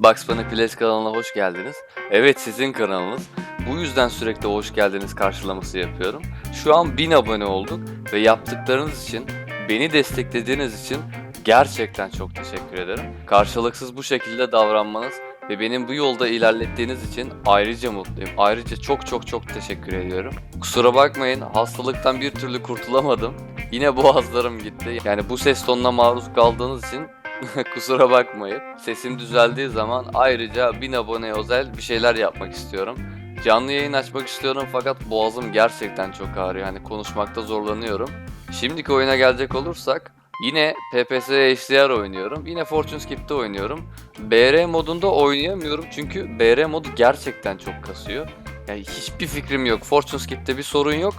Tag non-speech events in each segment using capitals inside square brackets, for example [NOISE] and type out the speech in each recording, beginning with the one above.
Bugs Bunny Plays kanalına hoş geldiniz. Evet sizin kanalınız. Bu yüzden sürekli hoş geldiniz karşılaması yapıyorum. Şu an 1000 abone olduk ve yaptıklarınız için, beni desteklediğiniz için gerçekten çok teşekkür ederim. Karşılıksız bu şekilde davranmanız ve benim bu yolda ilerlettiğiniz için ayrıca mutluyum. Ayrıca çok çok çok teşekkür ediyorum. Kusura bakmayın hastalıktan bir türlü kurtulamadım. Yine boğazlarım gitti. Yani bu ses tonuna maruz kaldığınız için [LAUGHS] kusura bakmayın. Sesim düzeldiği zaman ayrıca 1000 aboneye özel bir şeyler yapmak istiyorum. Canlı yayın açmak istiyorum fakat boğazım gerçekten çok ağrıyor. Hani konuşmakta zorlanıyorum. Şimdiki oyuna gelecek olursak yine PPS HDR oynuyorum. Yine Fortune Skip'te oynuyorum. BR modunda oynayamıyorum çünkü BR modu gerçekten çok kasıyor. Yani hiçbir fikrim yok. Fortune Skip'te bir sorun yok.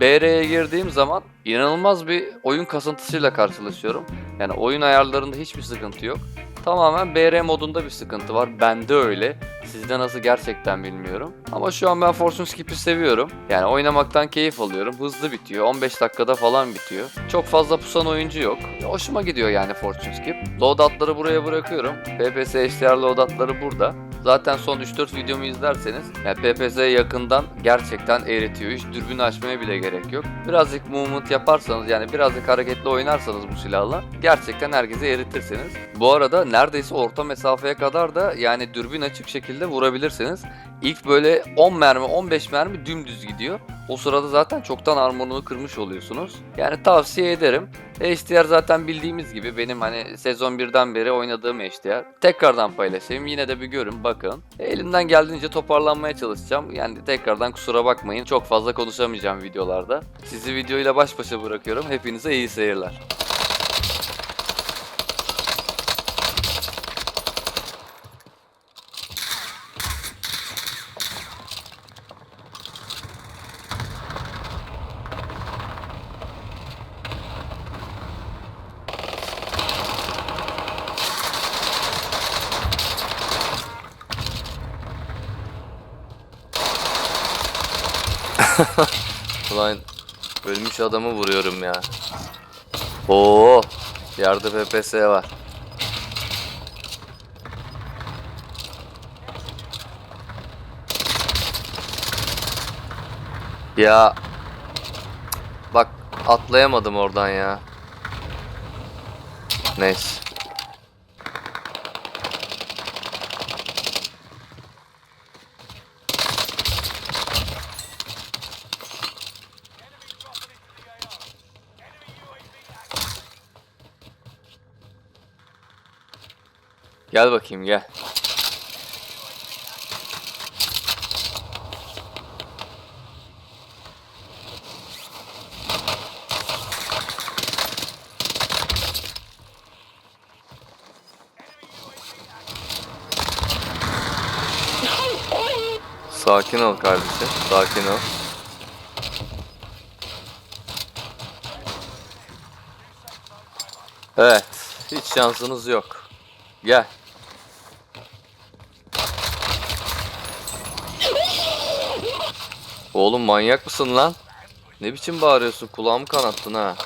BR'ye girdiğim zaman inanılmaz bir oyun kasıntısıyla karşılaşıyorum. Yani oyun ayarlarında hiçbir sıkıntı yok. Tamamen BR modunda bir sıkıntı var. Bende öyle. Sizde nasıl gerçekten bilmiyorum. Ama şu an ben Fortune Skip'i seviyorum. Yani oynamaktan keyif alıyorum. Hızlı bitiyor. 15 dakikada falan bitiyor. Çok fazla pusan oyuncu yok. Hoşuma gidiyor yani Fortune Skip. Loadout'ları buraya bırakıyorum. PPS HDR loadout'ları burada. Zaten son 3-4 videomu izlerseniz yani PPS'ye yakından gerçekten eğretiyor. Hiç dürbün açmaya bile gerek yok. Birazcık movement yaparsanız yani birazcık hareketli oynarsanız bu silahla gerçekten herkese eritirsiniz. Bu arada neredeyse orta mesafeye kadar da yani dürbün açık şekilde vurabilirsiniz. İlk böyle 10 mermi 15 mermi dümdüz gidiyor. O sırada zaten çoktan armorunu kırmış oluyorsunuz. Yani tavsiye ederim. HDR zaten bildiğimiz gibi benim hani sezon 1'den beri oynadığım HDR. Tekrardan paylaşayım yine de bir görün bakın. Elimden geldiğince toparlanmaya çalışacağım. Yani tekrardan kusura bakmayın çok fazla konuşamayacağım videolarda. Sizi videoyla baş başa bırakıyorum. Hepinize iyi seyirler. [LAUGHS] Ulan ölmüş adamı vuruyorum ya. Oo, yerde PPS var. Ya bak atlayamadım oradan ya. Neyse. Gel bakayım gel. Sakin ol kardeşim. Sakin ol. Evet. Hiç şansınız yok. Gel. Oğlum manyak mısın lan? Ne biçim bağırıyorsun? Kulağımı kanattın ha.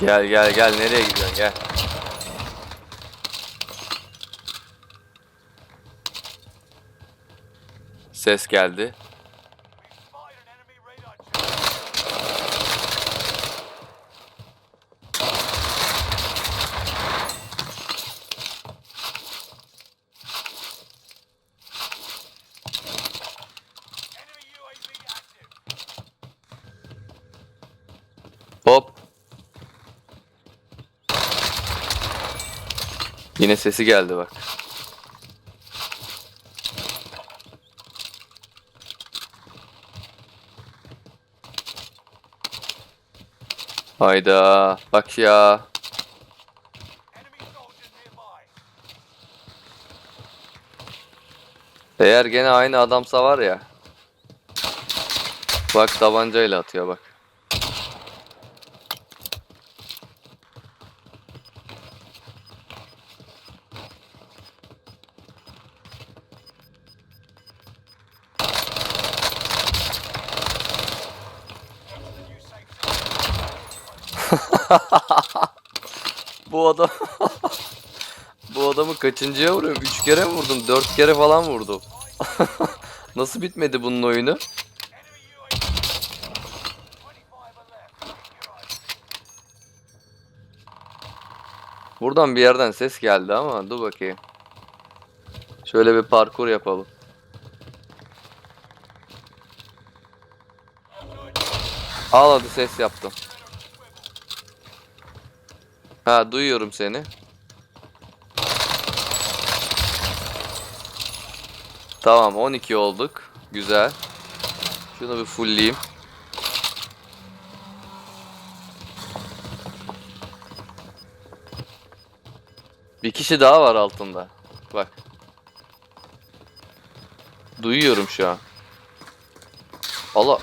Gel gel gel nereye gidiyorsun gel. Ses geldi. Yine sesi geldi bak. Hayda bak ya. Eğer gene aynı adamsa var ya. Bak tabancayla atıyor bak. Bu adam Bu adamı kaçıncıya vuruyorum? 3 kere mi vurdum? 4 kere falan vurdum. [LAUGHS] Nasıl bitmedi bunun oyunu? Buradan bir yerden ses geldi ama dur bakayım. Şöyle bir parkur yapalım. Al hadi ses yaptım. Ha duyuyorum seni. Tamam 12 olduk. Güzel. Şunu bir fullleyeyim. Bir kişi daha var altında. Bak. Duyuyorum şu an. Allah.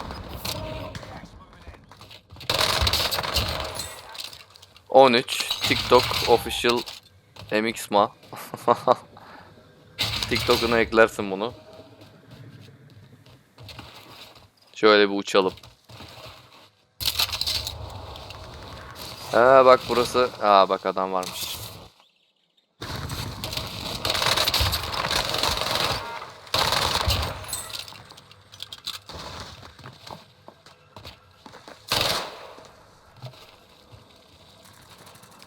On üç TikTok official MXMA. [LAUGHS] TikTok'una eklersin bunu. Şöyle bir uçalım. Ha bak burası. Aa bak adam varmış.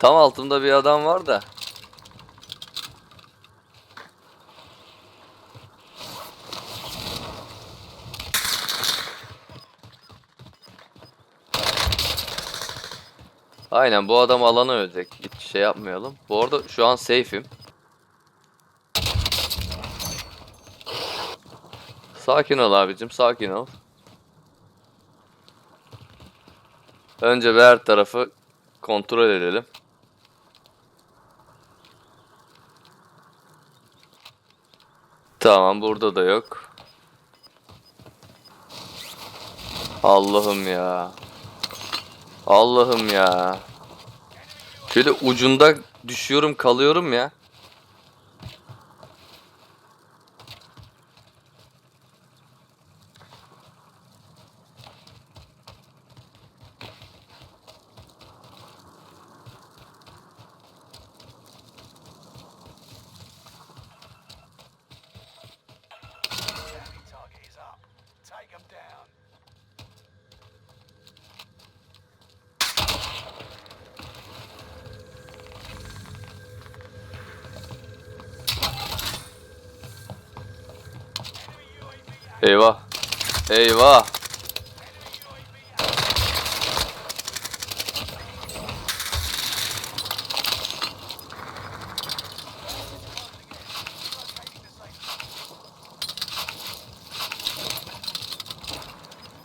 Tam altımda bir adam var da. Aynen bu adam alanı ölecek. Hiç şey yapmayalım. Bu arada şu an safe'im. Sakin ol abicim, sakin ol. Önce bir her tarafı kontrol edelim. Tamam, burada da yok. Allah'ım ya. Allah'ım ya. Şöyle ucunda düşüyorum kalıyorum ya. Eyvah. Eyvah.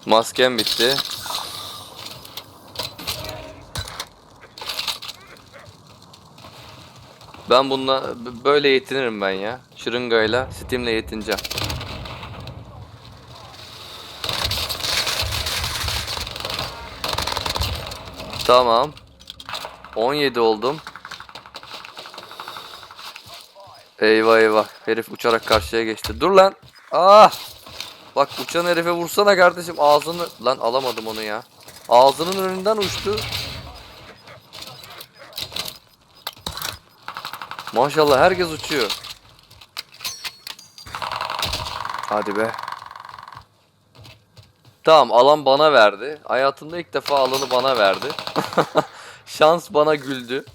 Maskem bitti. Ben bununla böyle yetinirim ben ya. Şırıngayla, Steam'le yetineceğim. Tamam. 17 oldum. Eyvah eyvah. Herif uçarak karşıya geçti. Dur lan. Ah! Bak uçan herife vursana kardeşim. Ağzını... Lan alamadım onu ya. Ağzının önünden uçtu. Maşallah herkes uçuyor. Hadi be. Tamam alan bana verdi. Hayatımda ilk defa alanı bana verdi. [LAUGHS] Şans bana güldü.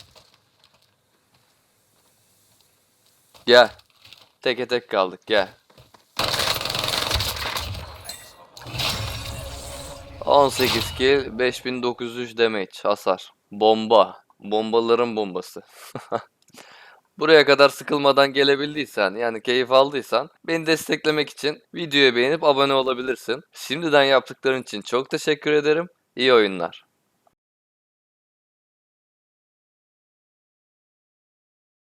Gel. Teke tek kaldık gel. 18 kill 5903 damage hasar. Bomba. Bombaların bombası. [LAUGHS] Buraya kadar sıkılmadan gelebildiysen yani keyif aldıysan beni desteklemek için videoyu beğenip abone olabilirsin. Şimdiden yaptıkların için çok teşekkür ederim. İyi oyunlar.